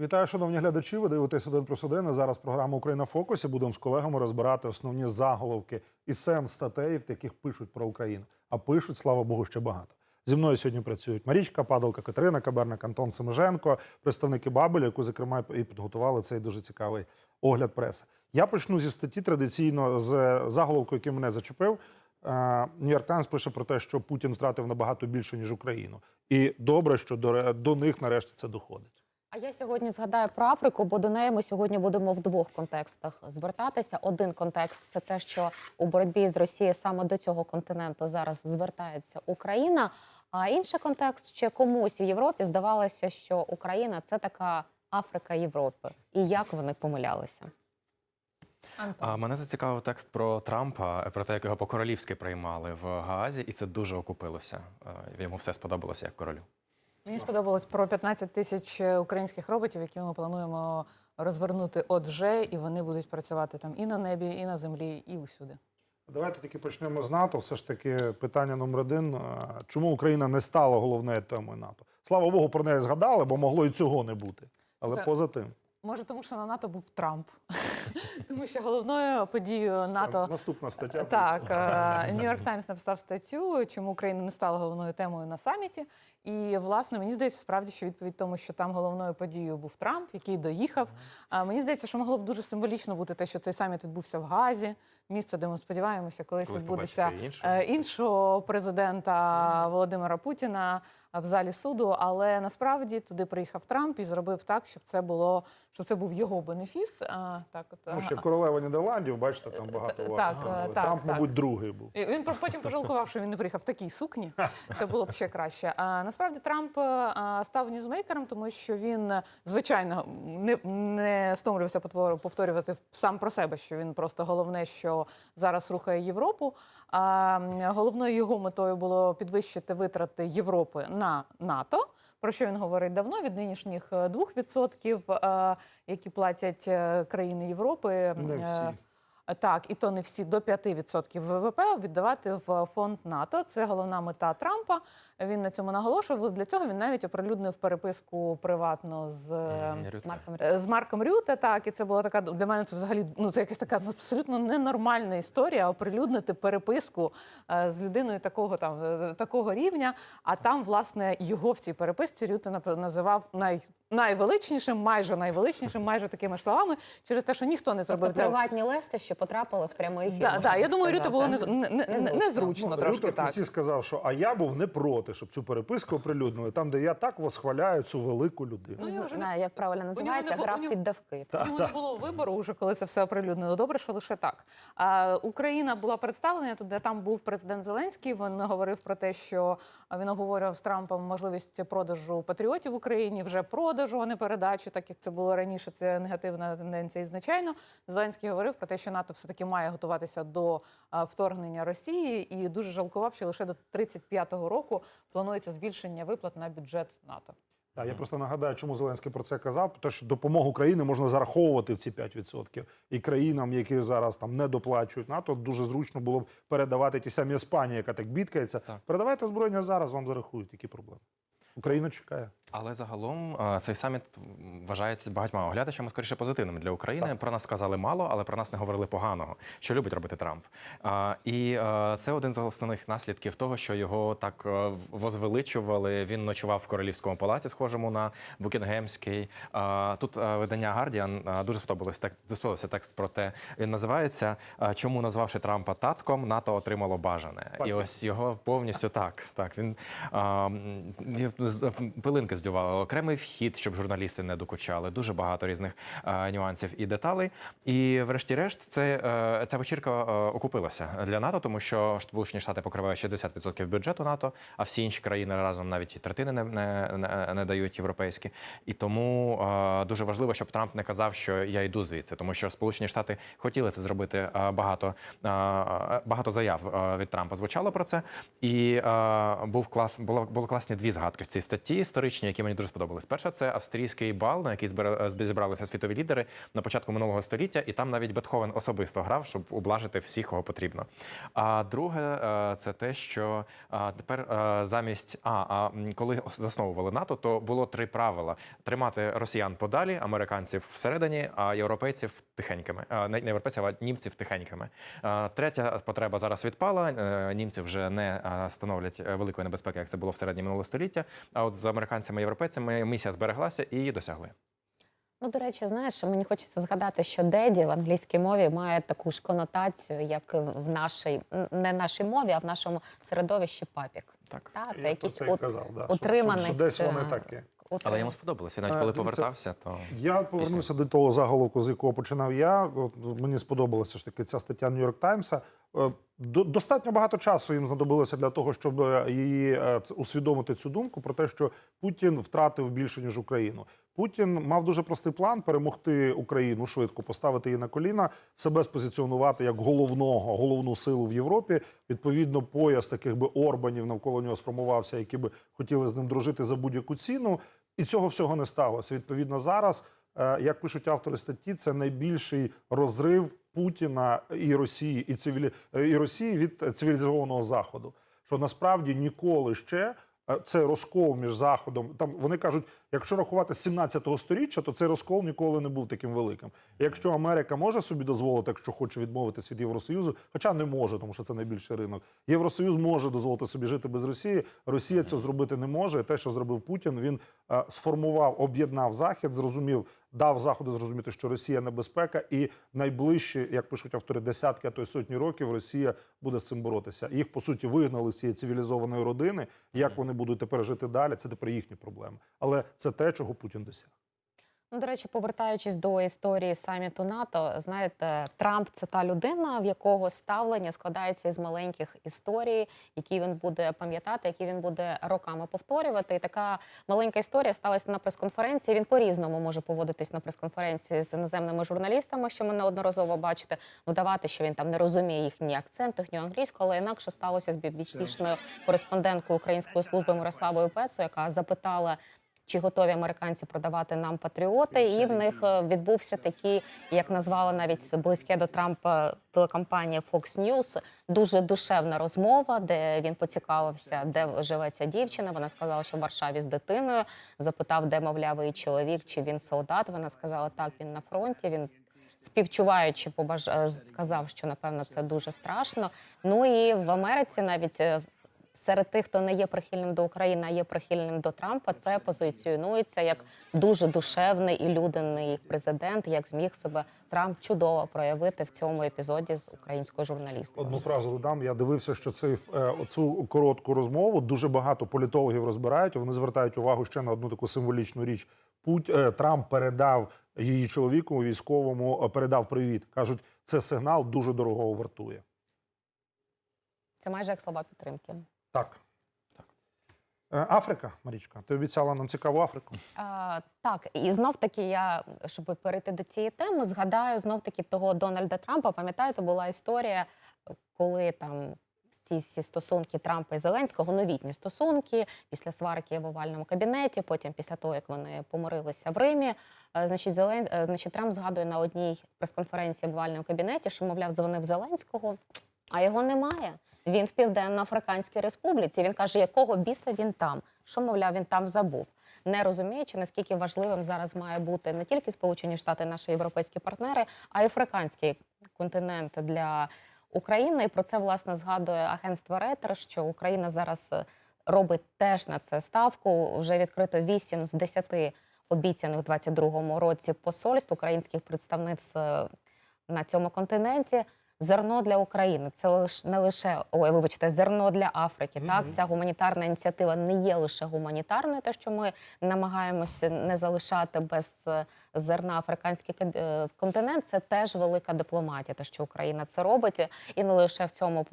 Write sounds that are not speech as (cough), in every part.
Вітаю, шановні глядачі. Ви дивитесь один плюс один. Зараз програма Україна в фокусі. Будемо з колегами розбирати основні заголовки і сенс статей, в яких пишуть про Україну. А пишуть, слава Богу, ще багато. Зі мною сьогодні працюють Марічка, Падалка, Катерина Каберник, Антон Семеженко, представники Бабеля, яку зокрема і підготували цей дуже цікавий огляд преси. Я почну зі статті традиційно з заголовку, який мене зачепив. Нью-Йорк Таймс пише про те, що Путін втратив набагато більше ніж Україну, і добре, що до них нарешті це доходить. А я сьогодні згадаю про Африку, бо до неї ми сьогодні будемо в двох контекстах звертатися. Один контекст це те, що у боротьбі з Росією саме до цього континенту зараз звертається Україна. А інший контекст ще комусь в Європі здавалося, що Україна це така Африка Європи, і як вони помилялися. А мене зацікавив текст про Трампа, про те, як його по-королівськи приймали в Гаазі, і це дуже окупилося. Е, Йому все сподобалося як королю. Мені сподобалось про 15 тисяч українських роботів, які ми плануємо розвернути Отже, і вони будуть працювати там і на небі, і на землі, і усюди. Давайте таки почнемо з НАТО. Все ж таки, питання номер один: чому Україна не стала головною темою НАТО? Слава Богу, про неї згадали, бо могло і цього не бути. Але Це- поза тим, Може, тому що на НАТО був Трамп, (laughs) тому що головною подією НАТО. наступна стаття. Так, (laughs) Нью-Йорк Таймс написав статтю, чому Україна не стала головною темою на саміті. І власне мені здається, справді, що відповідь тому, що там головною подією був Трамп, який доїхав. А мені здається, що могло б дуже символічно бути те, що цей саміт відбувся в Газі, місце, де ми сподіваємося, колись відбудеться е, іншого президента Володимира Путіна в залі суду. Але насправді туди приїхав Трамп і зробив так, щоб це було щоб це був його бенефіс. А, так, от Ну, ще королева Нідерландів, бачите, там багато Так, уваги. е, так, Трамп, так. мабуть, другий був. і Він потім пожалкував, що він не приїхав в такій сукні. (laughs) Це було б ще краще. А насправді Трамп став ньюзмейкером, тому що він звичайно не, не стомлювався повторювати сам про себе, що він просто головне, що зараз рухає Європу. А головною його метою було підвищити витрати Європи на НАТО. Про що він говорить давно від нинішніх е, 2%, е, які платять е, країни Європи. Не е, всі. Так, і то не всі до 5% ВВП віддавати в фонд НАТО. Це головна мета Трампа. Він на цьому наголошував. Для цього він навіть оприлюднив переписку приватно з. М, Марком Е, З Марком Рюте, так, і це була така для мене це взагалі ну це якась така абсолютно ненормальна історія. Оприлюднити переписку е, з людиною такого там е, такого рівня. А там, власне, його в цій переписці Рюте називав най, найвеличнішим, майже найвеличнішим, майже такими словами, через те, що ніхто не зробив Тобто для приватні листи, що потрапили в прямий ефір. Да, можна да, я так думаю, Рюте було не, сказати. не, не, Незручно. незручно Ну, трошки Рюте в так. кінці сказав, що а я був не проти, щоб цю переписку оприлюднили, там, де я так восхваляю цю велику людину. Ну, Не я вже не- знаю, як правильно називається, було- у нього- під давки. У нього не було вибору, вже коли це все оприлюднено. Добре, що лише так. А, Україна була представлена тут, де там був президент Зеленський. Він говорив про те, що а, він обговорював з Трампом можливість продажу патріотів в Україні, вже продажу, а не передачі, так як це було раніше. Це негативна тенденція. І звичайно, Зеленський говорив про те, що НАТО все таки має готуватися до вторгнення Росії, і дуже жалкував, що лише до 35-го року планується збільшення виплат на бюджет НАТО. Так, я просто нагадаю, чому Зеленський про це казав. Тому що допомогу країни можна зараховувати в ці 5%. І країнам, які зараз там не доплачують НАТО, дуже зручно було б передавати ті самі Іспанії, яка так бідкається. Так. Передавайте озброєння зараз, вам зарахують. Які проблеми? Україна чекає. Але загалом е, цей саміт вважається багатьма оглядачами скоріше позитивним для України. Про нас сказали мало, але про нас не говорили поганого, що любить робити Трамп. І е, це один з основних наслідків того, що його так е, возвеличували. Він ночував в королівському палаці, схожому на Букінгемський. Тут видання Гардіан дуже сподобався текст про те. Він називається Чому назвавши Трампа татком, НАТО отримало бажане. І ось його повністю так. Так він м, з- пилинки окремий вхід, щоб журналісти не докучали. Дуже багато різних а, нюансів і деталей. І, врешті-решт, це е, ця вечірка е, окупилася для НАТО, тому що Сполучені Штати покривають 60% бюджету НАТО, а всі інші країни разом навіть і третини не, не, не, не дають європейські. І тому е, дуже важливо, щоб Трамп не казав, що я йду звідси, тому що Сполучені Штати хотіли це зробити е, багато, е, багато заяв е, від Трампа звучало про це. І е, був клас, було, було класні дві згадки в цій статті історичні, які мені дуже сподобались. Перша це австрійський бал, на який е, зібралися світові лідери на початку минулого століття, і там навіть Бетховен особисто грав, щоб облажити всіх, кого потрібно. А друге, е, це те, що тепер е, замість а, а коли засновували НАТО, то було три правила: тримати росіян подалі, американців всередині, а європейців тихенькими. Не європейців, а німців тихенькими. Третя потреба зараз відпала. Німці вже не становлять великої небезпеки, як це було в середні минулого століття. А от з американцями і європейцями місія збереглася і її досягли. Ну, до речі, знаєш, мені хочеться згадати, що деді в англійській мові має таку ж конотацію, як в нашій не нашій мові, а в нашому середовищі папік. Так. Та, Я це про якийсь це казав, да, що- що, що десь вони е, такі. Але йому сподобалось. Він навіть Е, коли повертався, то Я повернуся до того заголовку, з якого починав я. От мені сподобалася ж таки ця стаття Нью-Йорк Таймса. Е, до- Достатньо багато часу їм знадобилося для того, щоб е, її е, усвідомити цю думку про те, що Путін втратив більше ніж Україну. Путін мав дуже простий план перемогти Україну швидко, поставити її на коліна, себе спозиціонувати як головного, головну силу в Європі. Відповідно, пояс таких би орбанів навколо нього сформувався, які би хотіли з ним дружити за будь-яку ціну. І цього всього не сталося. Відповідно, зараз, як пишуть автори статті, це найбільший розрив Путіна і Росії, і цивілі... е, і Росії від цивілізованого заходу. Що насправді ніколи ще е, це розкол між заходом. Там вони кажуть, якщо рахувати з 17 сторіччя, то цей розкол ніколи не був таким великим. Якщо Америка може собі дозволити, якщо хоче відмовитись від Євросоюзу, хоча не може, тому що це найбільший ринок. Євросоюз може дозволити собі жити без Росії. Росія цього зробити не може. Те, що зробив Путін, він е, сформував, об'єднав захід, зрозумів, дав заходу зрозуміти, що Росія небезпека, і найближчі, як пишуть автори, десятки, а то й сотні років Росія буде з цим боротися. Їх по суті вигнали з цієї цивілізованої родини. Як вони будуть тепер жити далі? Це тепер їхні проблеми. Але це те, чого Путін досяг. Ну, до речі, повертаючись до історії саміту НАТО, знаєте, Трамп це та людина, в якого ставлення складається із маленьких історій, які він буде пам'ятати, які він буде роками повторювати. І така маленька історія сталася на прес-конференції. Він по-різному може поводитись на прес-конференції з іноземними журналістами, що ми неодноразово бачите, вдавати, що він там не розуміє їхній акцент, їхню англійську, але інакше сталося з BBC-шною кореспонденткою Української служби Мирославою Пецо, яка запитала. Чи готові американці продавати нам патріоти? І в них е, відбувся такий, як назвала навіть близьке до Трампа телекомпанія Fox News, дуже душевна розмова, де він поцікавився, де живе ця дівчина. Вона сказала, що в Варшаві з дитиною. Запитав, де мовляв її чоловік, чи він солдат. Вона сказала, так, він на фронті. Він співчуваючи, побаж... е, сказав, що напевно це дуже страшно. Ну і в Америці навіть. Серед тих, хто не є прихильним до України, а є прихильним до Трампа, це позиціонується як дуже душевний і людяний президент, як зміг себе Трамп чудово проявити в цьому епізоді з українською журналісткою. Одну фразу додам. Я дивився, що цей е, оцю коротку розмову дуже багато політологів розбирають. Вони звертають увагу ще на одну таку символічну річ. Путь е, Трамп передав її чоловіку військовому, е, передав привіт. кажуть, це сигнал дуже дорогого вартує. Це майже як слова підтримки. Так. Е, Африка, Марічка, ти обіцяла нам цікаву Африку. А, так, і знов таки я, щоб перейти до цієї теми, згадаю знов таки того Дональда Трампа. Пам'ятаєте, була історія, коли там ці всі стосунки Трампа і Зеленського, новітні стосунки після сварки в овальному кабінеті, потім після того, як вони помирилися в Римі. е, Значить, Зелен... е, значить, Трамп згадує на одній прес-конференції в овальному кабінеті, що, мовляв, дзвонив Зеленського, а його немає. Він в Південно-Африканській Республіці. Він каже, якого біса він там? Що, мовляв, він там забув, не розуміючи, наскільки важливим зараз має бути не тільки Сполучені Штати, наші європейські партнери, а й африканський континент для України. І про це власне згадує агентство Ретер, що Україна зараз е, робить теж на це ставку. Вже відкрито 8 з 10 обіцяних у 22-му році посольств українських представництв е, на цьому континенті. Зерно для України це не лише ой, вибачте, зерно для Африки. Так, ця гуманітарна ініціатива не є лише гуманітарною, те, що ми намагаємося не залишати без е, зерна африканський е, континент. Це теж велика дипломатія, те, що Україна це робить, і не лише в цьому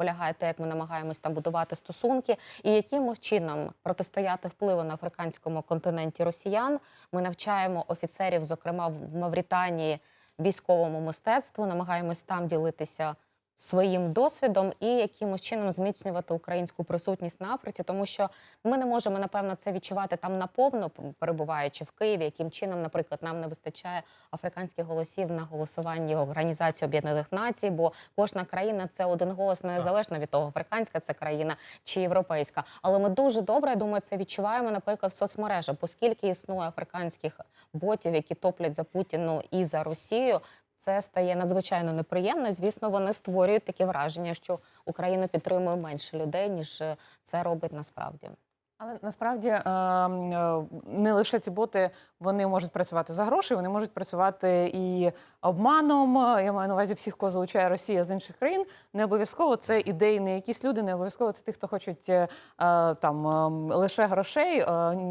полягає те, як ми намагаємось там будувати стосунки, і яким чином протистояти впливу на африканському континенті росіян. Ми навчаємо офіцерів, зокрема в Мавританії, військовому мистецтву, намагаємось там ділитися своїм досвідом і якимось чином зміцнювати українську присутність на Африці, тому що ми не можемо напевно це відчувати там наповно, перебуваючи в Києві. Яким чином, наприклад, нам не вистачає африканських голосів на голосуванні Організації Об'єднаних Націй, бо кожна країна це один голос незалежно від того, африканська це країна чи європейська. Але ми дуже добре, я думаю, це відчуваємо, наприклад, в соцмережах, оскільки існує африканських ботів, які топлять за Путіну і за Росію. Це стає надзвичайно неприємно. Звісно, вони створюють таке враження, що Україну підтримує менше людей, ніж е, це робить насправді. Але насправді е, м, е, не лише ці боти вони можуть працювати за гроші, вони можуть працювати і обманом. Я маю на увазі всіх, кого залучає Росія з інших країн. Не обов'язково це ідейні якісь люди, не обов'язково це ті, хто хочуть е, там е, лише грошей.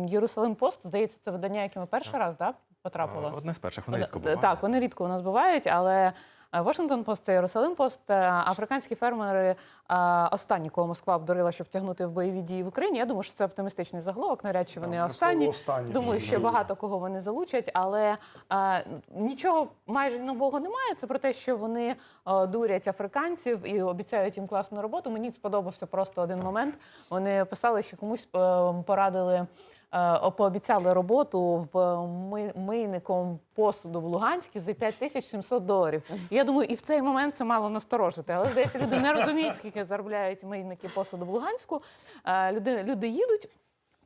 Єрусалим Пост, здається, це видання, яке ми перший раз да, потрапило. Е, Одне з перших, вони Е, рідко е, бувають. Так, вони рідко у нас бувають, але Вашингтон Пост це Єрусалим Пост. Е, Африканські фермери е, останні, кого Москва обдурила, щоб тягнути в бойові дії в Україні. Я думаю, що це оптимістичний заголовок. Навряд чи вони Там, останні. «останні» Думаю, було. багато кого вони залучать, але е, нічого майже нового немає. Це про те, що вони е, дурять африканців і обіцяють їм класну роботу. Мені сподобався просто один момент. Вони писали, що комусь е, порадили. Е, Пообіцяли роботу в ми- мийником посуду в Луганській за 5700 доларів. Я думаю, і в цей момент це мало насторожити. Але здається, люди не розуміють, скільки заробляють мийники посуду в Луганську. Е, Люди, люди їдуть.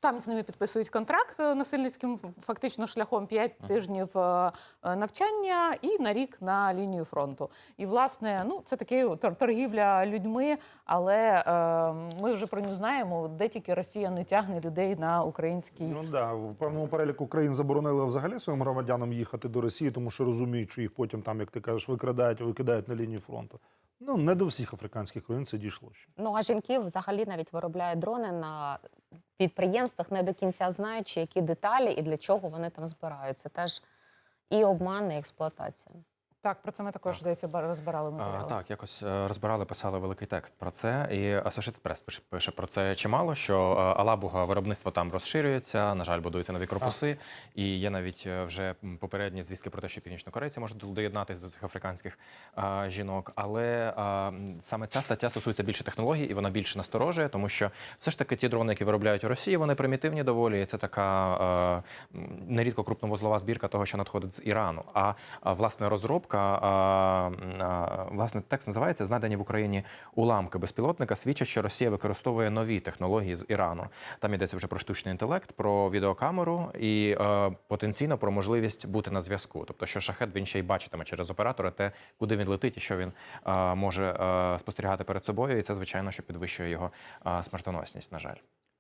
Там з ними підписують контракт е, насильницьким фактично шляхом 5 тижнів е, е, навчання і на рік на лінію фронту. І власне, ну це таке тор- торгівля людьми, але е, ми вже про нього знаємо, де тільки Росія не тягне людей на український. Ну да, в певному переліку країн заборонили взагалі своїм громадянам їхати до Росії, тому що розуміють, що їх потім там, як ти кажеш, викрадають, викидають на лінію фронту. Ну не до всіх африканських країн це дійшло ще. Ну а жінки взагалі навіть виробляють дрони на підприємствах, не до кінця знаючи, які деталі і для чого вони там збираються. Теж і обман, і експлуатація. Так, про це ми також здається розбирали матеріали. А, так, якось е, розбирали, писали великий текст про це. І Associated Press пише, пише про це чимало, що е, Алабуга виробництво там розширюється. На жаль, будуються нові корпуси. І є навіть е, вже попередні звістки про те, що північнокорейці можуть до- доєднатися до цих африканських а, жінок. Але а, саме ця стаття стосується більше технологій, і вона більше насторожує, тому що все ж таки ті дрони, які виробляють у Росії, вони примітивні доволі. І це така м, нерідко крупновузлова збірка того, що надходить з Ірану. А, а власне розробка, а, власне, текст називається Знайдені в Україні уламки безпілотника свідчать, що Росія використовує нові технології з Ірану. Там йдеться вже про штучний інтелект, про відеокамеру і е, потенційно про можливість бути на зв'язку. Тобто, що шахет він ще й бачитиме через оператора, те, куди він летить і що він е, може е, спостерігати перед собою. І це звичайно, що підвищує його смертоносність. На жаль.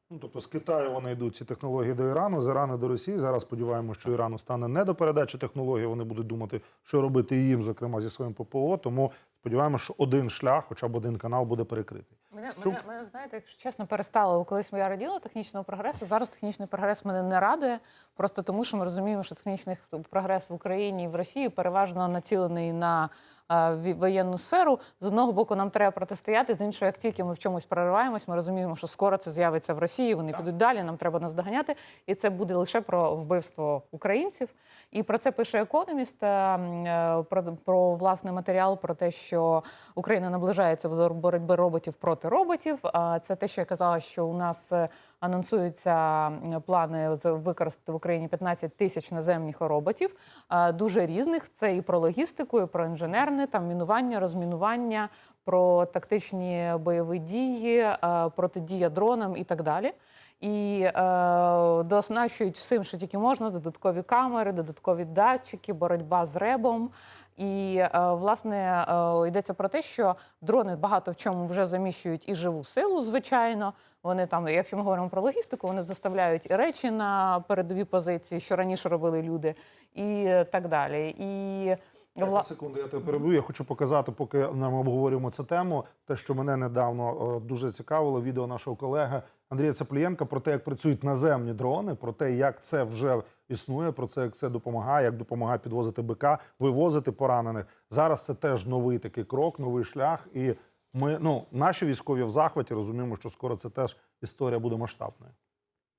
Ну, тобто з Китаю вони йдуть ці технології до Ірану, з Ірану до Росії. Зараз сподіваємося, що Ірану стане не до передачі технологій. Вони будуть думати, що робити їм, зокрема зі своїм ППО. Тому сподіваємося, що один шлях, хоча б один канал, буде перекритий. Мене, Що- мене, мене, знаєте, якщо чесно, перестало. Колись я раділа технічного прогресу. Зараз технічний прогрес мене не радує, просто тому що ми розуміємо, що технічний прогрес в Україні і в Росії переважно націлений на воєнну сферу. З одного боку, нам треба протистояти, з іншого, як тільки ми в чомусь прориваємось, ми розуміємо, що скоро це з'явиться в Росії. Вони підуть далі. Нам треба наздоганяти, і це буде лише про вбивство українців. І про це пише економіст е, е, про, про власний матеріал про те, що Україна наближається до боротьби роботів проти роботів. А це те, що я казала, що у нас е, анонсуються плани використати в Україні 15 тисяч наземних роботів, дуже різних. Це і про логістику, і про інженерне, там мінування, розмінування, про тактичні бойові дії, протидія дронам і так далі. І е, дооснащують всім, що тільки можна: додаткові камери, додаткові датчики, боротьба з ребом. І е, власне е, йдеться про те, що дрони багато в чому вже заміщують і живу силу, звичайно. Вони там, якщо ми говоримо про логістику, вони заставляють і речі на передові позиції, що раніше робили люди, і так далі. І Вла... Секунду, я тебе переб'ю. Я хочу показати, поки ми обговорюємо цю тему. Те, що мене недавно е, дуже цікавило, відео нашого колеги Андрія Цеплієнка про те, як працюють наземні дрони, про те, як це вже існує, про це як це допомагає, як допомагає підвозити БК, вивозити поранених. Зараз це теж новий такий крок, новий шлях. І ми, ну, наші військові в захваті розуміємо, що скоро це теж історія буде масштабною.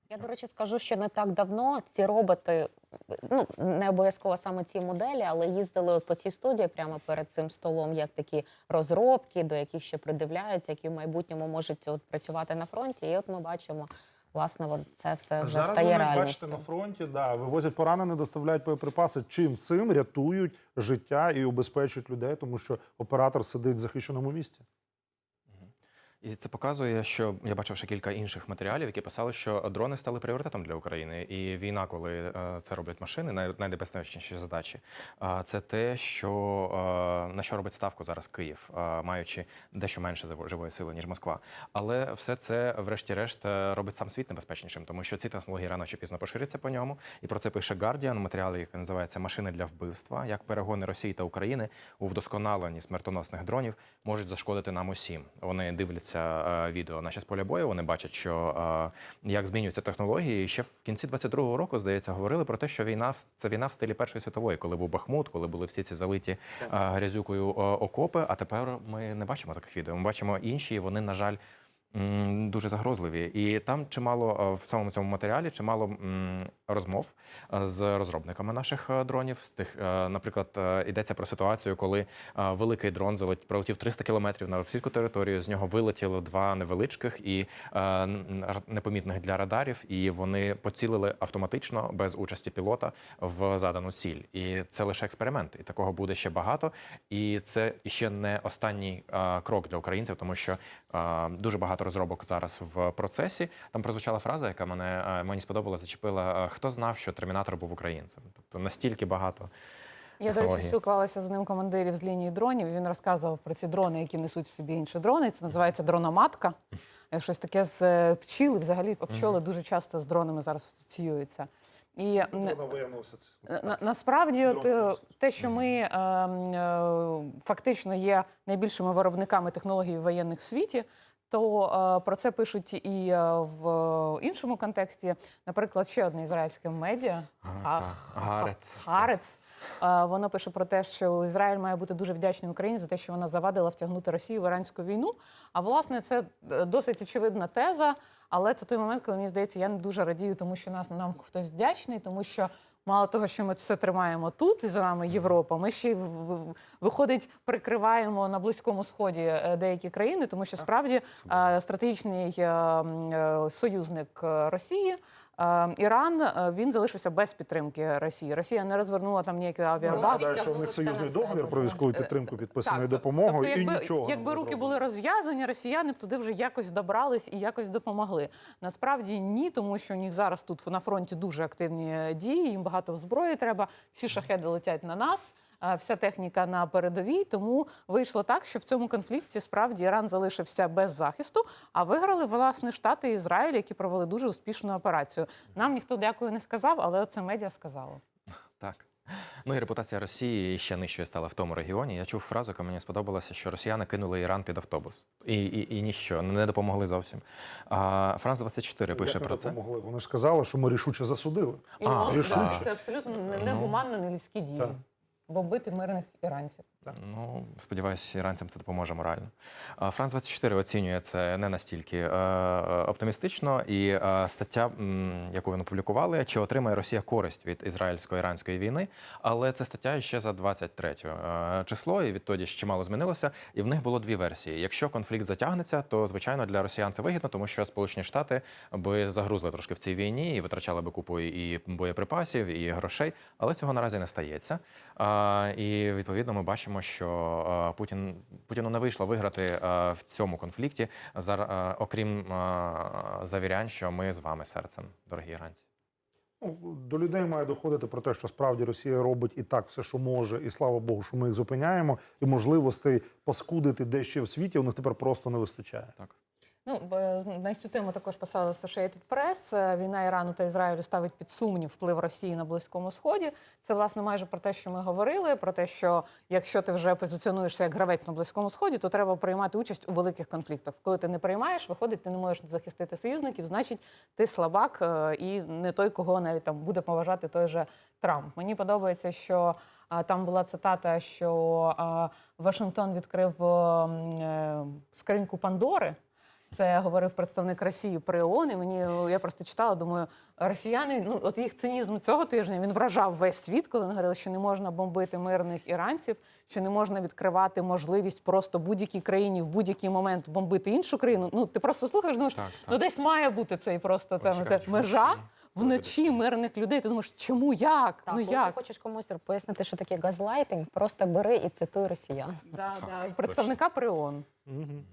Я, до речі, скажу, що не так давно ці роботи, ну не обов'язково саме ці моделі, але їздили от по цій студії прямо перед цим столом, як такі розробки, до яких ще придивляються, які в майбутньому можуть от працювати на фронті. І от ми бачимо, власне, от це все вже Зараз стає вони, реальністю. бачите, на фронті, да, вивозять поранених, доставляють боєприпаси. Чим цим рятують життя і убезпечують людей, тому що оператор сидить в захищеному місці. І це показує, що я бачив ще кілька інших матеріалів, які писали, що дрони стали пріоритетом для України. І війна, коли е, це роблять машини, найнебезпечніші задачі. це те, що е, на що робить ставку зараз Київ, е, маючи дещо менше живої сили ніж Москва. Але все це, врешті-решт, робить сам світ небезпечнішим, тому що ці технології рано чи пізно поширяться по ньому. І про це пише Guardian, матеріал, який називається Машини для вбивства, як перегони Росії та України у вдосконаленні смертоносних дронів можуть зашкодити нам усім. Вони дивляться е, відео наші з поля бою. Вони бачать, що е, як змінюються технології. І ще в кінці 22-го року, здається, говорили про те, що війна це війна в стилі Першої світової, коли був Бахмут, коли були всі ці залиті е, грязюкою окопи. А тепер ми не бачимо таких відео. Ми бачимо інші. і Вони, на жаль. Дуже загрозливі, і там чимало е, в самому цьому матеріалі чимало розмов е, з розробниками наших е, дронів. З тих, наприклад, йдеться про ситуацію, коли великий дрон пролетів 300 кілометрів на російську територію. З нього вилетіло два невеличких і непомітних для радарів, і вони поцілили автоматично без участі пілота в задану ціль. І це лише експеримент, і такого буде ще багато. І це ще не останній крок для українців, тому що дуже багато розробок зараз в процесі. Там прозвучала фраза, яка мене е, мені сподобала, зачепила. е, Хто знав, що термінатор був українцем? Тобто настільки багато. Я, до речі, спілкувалася з ним командирів з лінії дронів. і Він розказував про ці дрони, які несуть в собі інші дрони. Це називається дрономатка. Е, Щось таке з пчіли. Взагалі пчоли дуже часто з дронами зараз асоціюються. І на, насправді, от, те, що ми е, е, фактично є найбільшими виробниками технологій воєнних в світі, то е, про це пишуть і е, в іншому контексті. Наприклад, ще одне ізраїльське медіа. Гарец. Харец. Е, Воно пише про те, що Ізраїль має бути дуже вдячний Україні за те, що вона завадила втягнути Росію в іранську війну. А власне, це досить очевидна теза. Але це той момент, коли мені здається, я не дуже радію, тому що нас нам хтось вдячний, тому що. Мало того, що ми все тримаємо тут, і за нами Європа, ми ще й виходить, прикриваємо на близькому сході е, деякі країни, тому що справді е, стратегічний е, союзник Росії. Е, Іран е, він залишився без підтримки Росії. Росія не розвернула там ніякі Ну, авіабази. Що в них союзний договір про військову підтримку підписаний Так, допомогою тобто, і якби, нічого. Якби не руки були розв'язані, росіяни б туди вже якось добрались і якось допомогли. Насправді ні, тому що у них зараз тут на фронті дуже активні дії, їм багато зброї треба. Всі шахеди летять на нас. Вся техніка на передовій, тому вийшло так, що в цьому конфлікті справді Іран залишився без захисту, а виграли власне Штати і Ізраїль, які провели дуже успішну операцію. Нам ніхто дякую не сказав, але оце медіа сказало. Так. Ну і репутація Росії ще нижчою стала в тому регіоні. Я чув фразу, яка мені сподобалася, що росіяни кинули Іран під автобус. І, і, і ніщо, не допомогли зовсім. А, Франс 24 пише Як не про це. допомогли? Вони ж сказали, що ми рішуче засудили. І А, рішуче. це абсолютно не- Ну. негуманно, не людські дії. Так. Бомбити мирних іранців. Ну, сподіваюся, іранцям це допоможе морально. Франс 24 оцінює це не настільки е, оптимістично, і е, стаття, яку вони опублікували, чи отримає Росія користь від ізраїльсько-іранської війни. Але це стаття ще за 23 е, число, і відтоді ще мало змінилося. І в них було дві версії. Якщо конфлікт затягнеться, то звичайно для росіян це вигідно, тому що Сполучені Штати би загрузли трошки в цій війні і витрачали би купу і боєприпасів, і грошей. Але цього наразі не стається. І відповідно ми бачимо, що Путін Путіну не вийшло виграти в цьому конфлікті, зар- окрім завірянь, що ми з вами серцем, дорогі іранці. Ну, До людей має доходити про те, що справді Росія робить і так все, що може, і слава Богу, що ми їх зупиняємо, і можливостей паскудити дещо в світі у них тепер просто не вистачає. Так. Ну на цю тему також писали Associated Press. Е, Війна Ірану та Ізраїлю ставить під сумнів вплив Росії на Близькому Сході. Це власне майже про те, що ми говорили. Про те, що якщо ти вже позиціонуєшся як гравець на Близькому Сході, то треба приймати участь у великих конфліктах. Коли ти не приймаєш, виходить, ти не можеш захистити союзників, значить ти слабак е, і не той, кого навіть там буде поважати той же Трамп. Мені подобається, що там була цитата, що Вашингтон відкрив е, скриньку Пандори. Це говорив представник Росії при ООН, і мені я просто читала, думаю, росіяни, ну от їх цинізм цього тижня він вражав весь світ, коли вони говорили, що не можна бомбити мирних іранців, що не можна відкривати можливість просто будь-якій країні в будь-який момент бомбити іншу країну. Ну ти просто слухаєш, думаєш, Так, ну десь має бути цей просто там це межа вночі. мирних людей. Ти думаєш, чому як? Так, ну коли ти хочеш комусь пояснити, що таке газлайтинг, просто бери і цитуй росіян. Да, Так, да. Представника при ООН. Мгм.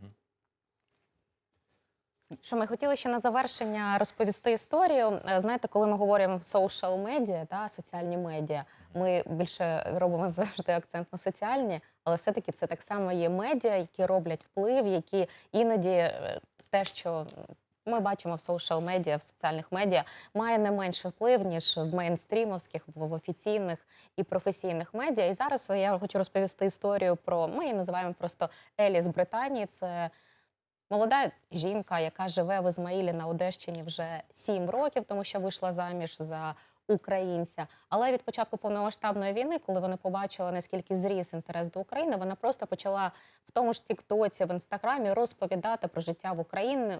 Що ми хотіли ще на завершення розповісти історію. Е, Знаєте, коли ми говоримо social медіа, та соціальні медіа, ми більше робимо завжди акцент на соціальні, але все-таки це так само є медіа, які роблять вплив, які іноді е, те, що ми бачимо в social медіа, в соціальних медіа, має не менший вплив, ніж в мейнстрімовських, в офіційних і професійних медіа. І зараз я хочу розповісти історію про ми її називаємо просто Елі з Британії. Це Молода жінка, яка живе в Ізмаїлі на Одещині вже сім років, тому що вийшла заміж за українця. Але від початку повномасштабної війни, коли вона побачила, наскільки зріс інтерес до України, вона просто почала в тому ж Тіктоці, в інстаграмі розповідати про життя в Україні.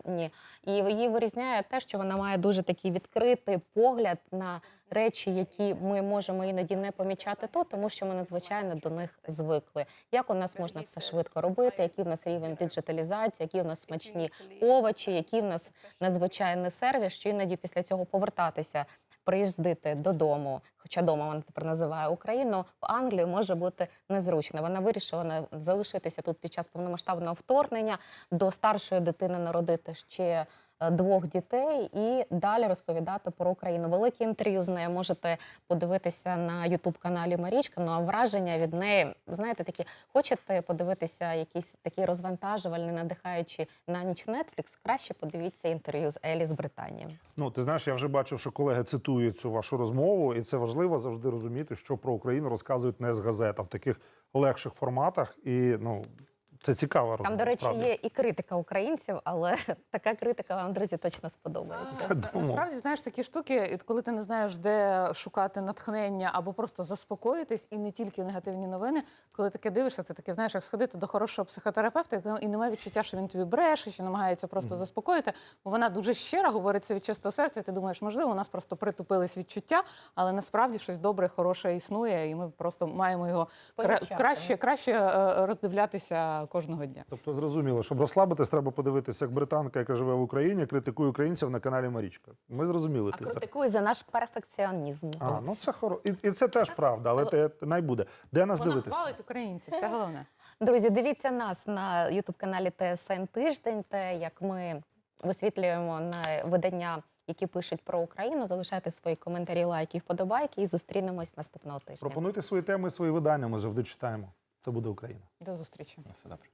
І її вирізняє те, що вона має дуже такий відкритий погляд на речі, які ми можемо іноді не помічати тут, тому що ми надзвичайно до них звикли. Як у нас можна все швидко робити, який в нас рівень диджиталізації, які у нас смачні овочі, який в нас надзвичайний сервіс, що іноді після цього повертатися. Приїздити додому, хоча дома вона тепер називає Україну, в Англію може бути незручно. Вона вирішила залишитися тут під час повномасштабного вторгнення, до старшої дитини народити ще двох дітей і далі розповідати про Україну. Велике інтерв'ю з нею можете подивитися на Ютуб каналі Марічка. Ну а враження від неї, знаєте, такі хочете подивитися якісь такі розвантажувальні, надихаючі на ніч Netflix, Краще подивіться інтерв'ю з Елі з Британії. Ну, ти знаєш, я вже бачив, що колеги цитують цю вашу розмову, і це важливо завжди розуміти, що про Україну розказують не з газет, а в таких легших форматах. І ну це цікава розмова. Там, до речі, справді. є і критика українців, але (laughs) така критика вам, друзі, точно сподобається. Насправді, знаєш, такі штуки, коли ти не знаєш, де шукати натхнення або просто заспокоїтись, і не тільки негативні новини, коли таке дивишся, це таке, знаєш, як сходити до хорошого психотерапевта, і немає відчуття, що він тобі бреше, що намагається просто заспокоїти. Бо вона дуже щира, говорить це від чистого серця. і Ти думаєш, можливо, у нас просто притупились відчуття, але насправді щось добре, хороше існує, і ми просто маємо його кра- краще, краще е, роздивлятися кожного дня. Тобто зрозуміло, щоб розслабитись, треба подивитися, як британка, яка живе в Україні, критикує українців на каналі Марічка. Ми зрозуміли А ти це. за наш перфекціонізм. А, ну це хоро. І, і це теж правда, але те най буде. Де нас Вона дивитися? хвалить українців, це головне. Друзі, дивіться нас на ютуб каналі ТСН Тиждень. Те, як ми висвітлюємо на видання, які пишуть про Україну. Залишайте свої коментарі, лайки, вподобайки і зустрінемось наступного тижня. Пропонуйте свої теми, свої видання. Ми завжди читаємо. Це буде Україна. До зустрічі. Все добре.